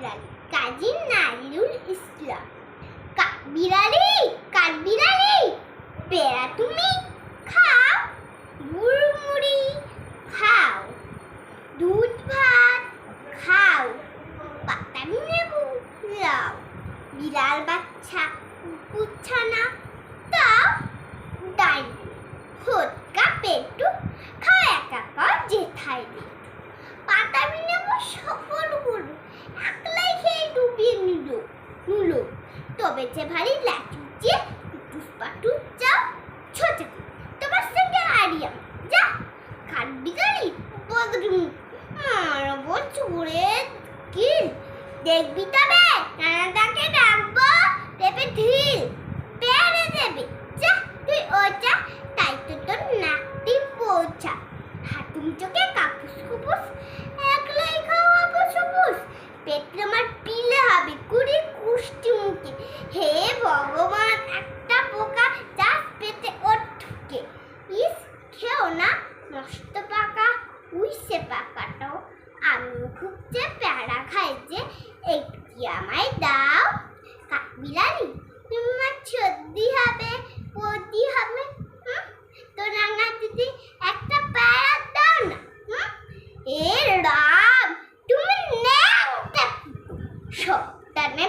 কাঠবিড়ালি কাজী নাইরুল ইসলাম। কাঠবিড়ালি কাঠবিড়ালি পেয়ারা তুমি খাও, মুড়মুড়ি খাও, দুধ ভাত খাও বাতাবি নেবু লাও, বিড়াল বাচ্চা কুচ্ছানা তাও ডাইন। ফটকা পেটু খাও, একা খাও জেঠাই দিত তবে যে ভারী লাচু যে টুটুস পাটু যাও ছোট তোমার সঙ্গে হারিয়াম যা, খাটবি গাড়ি বদরুম মারবো চুড়ে কিল। দেখবি তবে নানাদাকে ডাকবো, দেবে ঢিল। পেরে দেবে। যা, তুই ওটা তাই তো তোর নাকটি পৌঁছা। হাতুম চোখে কাপুস কুপুস না? মস্ত পাকা, উইসে পাকাটাও আমি খুব যে প্যারা খাই যে, একটি আমায় দাও। বিলালি তোমার সর্দি হবে পর্দি হবে তো রাঙা দিদি, একটা প্যারা দাও না এ রাম, তুমি ন্যাংটা সপ্তাহে